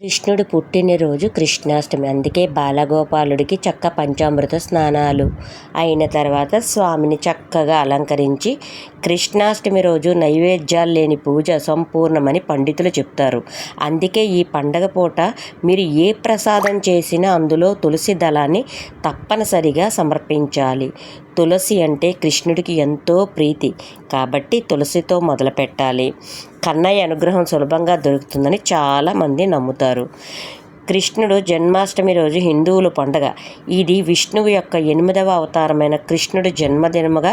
కృష్ణుడు పుట్టినరోజు కృష్ణాష్టమి. అందుకే బాలగోపాలుడికి చక్క పంచామృత స్నానాలు. అయిన తర్వాత స్వామిని చక్కగా అలంకరించి కృష్ణాష్టమి రోజు నైవేద్యాలు లేని పూజ సంపూర్ణమని పండితులు చెప్తారు. అందుకే ఈ పండగ పూట మీరు ఏ ప్రసాదం చేసినా అందులో తులసి దళాన్ని తప్పనిసరిగా సమర్పించాలి. తులసి అంటే కృష్ణుడికి ఎంతో ప్రీతి. కాబట్టి తులసితో మొదలు పెట్టాలి కన్నయ్య అనుగ్రహం సులభంగా దొరుకుతుందని చాలామంది నమ్ముతారు. కృష్ణుడు జన్మాష్టమి రోజు హిందువుల పండగ. ఇది విష్ణువు యొక్క ఎనిమిదవ అవతారమైన కృష్ణుడు జన్మదినముగా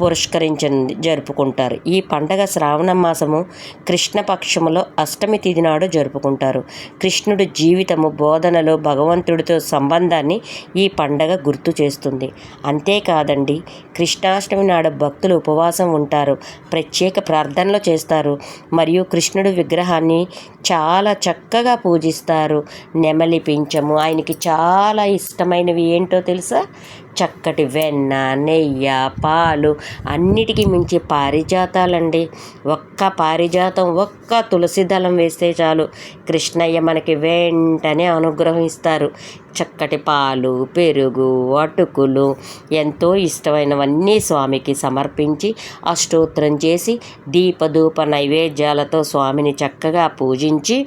పురస్కరించింది జరుపుకుంటారు. ఈ పండగ శ్రావణ మాసము కృష్ణపక్షములో అష్టమి తిథి నాడు జరుపుకుంటారు. కృష్ణుడు జీవితము బోధనలో భగవంతుడితో సంబంధాన్ని ఈ పండగ గుర్తు చేస్తుంది. అంతేకాదండి కృష్ణాష్టమి నాడు భక్తులు ఉపవాసం ఉంటారు ప్రత్యేక ప్రార్థనలు చేస్తారు మరియు కృష్ణుడు విగ్రహాన్ని చాలా చక్కగా పూజిస్తారు. నెమలి పించము ఆయనకి చాలా ఇష్టమైనవి ఏంటో తెలుసా? చక్కటి వెన్న నెయ్యి పాలు అన్నిటికీ మించి పారిజాతాలండి. ఒక్క పారిజాతం ఒక్క తులసి దళం వేస్తే చాలు. కృష్ణయ్య మనకి వెంటనే అనుగ్రహిస్తారు చక్కటి పాలు పెరుగు అటుకులు ఎంతో ఇష్టమైనవన్నీ స్వామికి సమర్పించి అష్టోత్తరం చేసి దీపధూప నైవేద్యాలతో స్వామిని చక్కగా పూజించి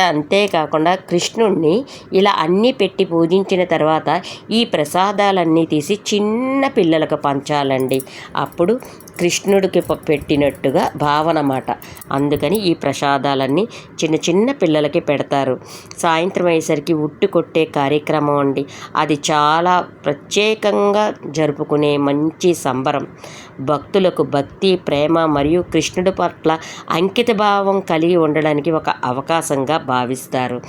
అంతేకాకుండా కృష్ణుణ్ణి ఇలా అన్నీ పెట్టి పూజించిన తర్వాత ఈ ప్రసాదాలన్నీ తీసి చిన్న పిల్లలకు పంచాలండి. అప్పుడు కృష్ణుడికి పెట్టినట్టుగా భావన మాట. అందుకని ఈ ప్రసాదాలన్నీ చిన్న చిన్న పిల్లలకి పెడతారు. సాయంత్రం అయ్యేసరికి ఉట్టు కొట్టే కార్యక్రమం అండి. అది చాలా ప్రత్యేకంగా జరుపుకునే మంచి సంబరం. భక్తులకు భక్తి ప్రేమ మరియు కృష్ణుడి పట్ల అంకిత భావం కలిగి ఉండడానికి ఒక అవకాశంగా భావిస్తారు.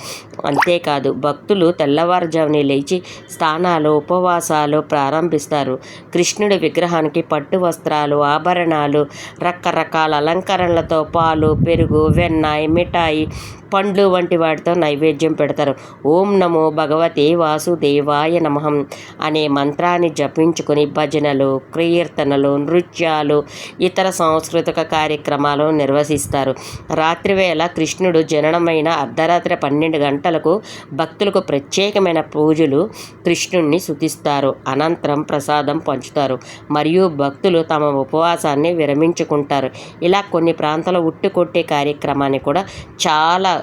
అంతేకాదు భక్తులు తెల్లవారుజామునే లేచి స్థానాలు ఉపవాసాలు ప్రారంభిస్తారు. కృష్ణుడి విగ్రహానికి పట్టు వస్త్రాలు ఆభరణాలు రకరకాల అలంకరణలతో పాలు పెరుగు వెన్న మిఠాయి పండ్లు వంటి వాటితో నైవేద్యం పెడతారు. ఓం నమో భగవతే వాసుదేవాయ నమహం అనే మంత్రాన్ని జపించుకొని భజనలు కీర్తనలు నృత్యాలు ఇతర సాంస్కృతిక కార్యక్రమాలు నిర్వహిస్తారు. రాత్రివేళ కృష్ణుడు జననమైన అర్ధరాత్రి పన్నెండు గంటలకు భక్తులకు ప్రత్యేకమైన పూజలు కృష్ణుణ్ణి శుతిస్తారు. అనంతరం ప్రసాదం పంచుతారు. మరియు భక్తులు తమ ఉపవాసాన్ని విరమించుకుంటారు. ఇలా కొన్ని ప్రాంతాల ఉట్టుకొట్టే కార్యక్రమాన్ని కూడా చాలా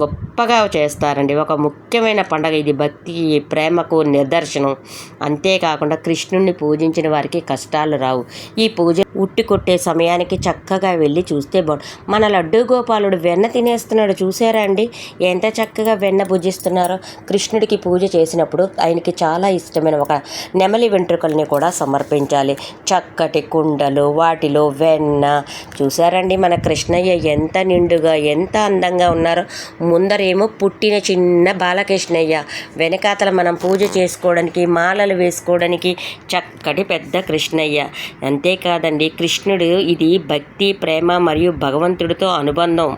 గొప్పగా చేస్తారండి. ఒక ముఖ్యమైన పండగ ఇది. భక్తి ప్రేమకు నిదర్శనం. అంతేకాకుండా కృష్ణుణ్ణి పూజించిన వారికి కష్టాలు రావు. ఈ పూజ ఉట్టి కొట్టే సమయానికి చక్కగా వెళ్ళి చూస్తే బాగు. మన లడ్డూ గోపాలుడు వెన్న తినేస్తున్నాడు చూసారా అండి? ఎంత చక్కగా వెన్న భుజిస్తున్నారో కృష్ణుడికి పూజ చేసినప్పుడు ఆయనకి చాలా ఇష్టమైన ఒక నెమలి వెంట్రుకల్ని కూడా సమర్పించాలి. చక్కటి కుండలు వాటిలో వెన్న. చూసారండి మన కృష్ణయ్య ఎంత నిండుగా ఎంత అందంగా ఉన్నారో. ముందరేమో పుట్టిన చిన్న బాలకృష్ణయ్య. వెనకాతల మనం పూజ చేసుకోవడానికి మాలలు వేసుకోవడానికి చక్కటి పెద్ద కృష్ణయ్య. అంతేకాదండి కృష్ణుడు ఇది భక్తి ప్రేమ మరియు భగవంతుడితో అనుబంధం.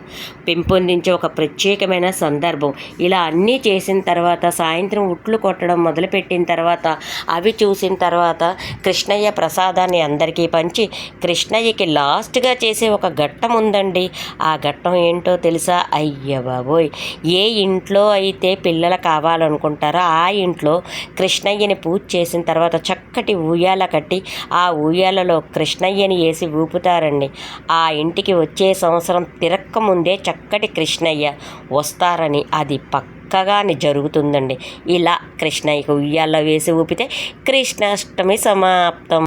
పెంపొందించే ఒక ప్రత్యేకమైన సందర్భం. ఇలా అన్నీ చేసిన తర్వాత సాయంత్రం ఉట్లు కొట్టడం మొదలుపెట్టిన తర్వాత అవి చూసిన తర్వాత కృష్ణయ్య ప్రసాదాన్ని అందరికీ పంచి కృష్ణయ్యకి లాస్ట్గా చేసే ఒక ఘట్టం ఉందండి. ఆ ఘట్టం ఏంటో తెలుసా? అయ్య బాబోయ్! ఏ ఇంట్లో అయితే పిల్లలు కావాలనుకుంటారో ఆ ఇంట్లో కృష్ణయ్యని పూజ చేసిన తర్వాత చక్కటి ఊయాల కట్టి ఆ ఊయాలలో కృష్ణయ్యని వేసి ఊపుతారండి. ఆ ఇంటికి వచ్చే సంవత్సరం తిరక్క ముందే చక్కటి కృష్ణయ్య వస్తారని అది పక్కగానే జరుగుతుందండి. ఇలా కృష్ణయ్యకు ఉయ్యాల్లో వేసి ఊపితే కృష్ణాష్టమి సమాప్తం.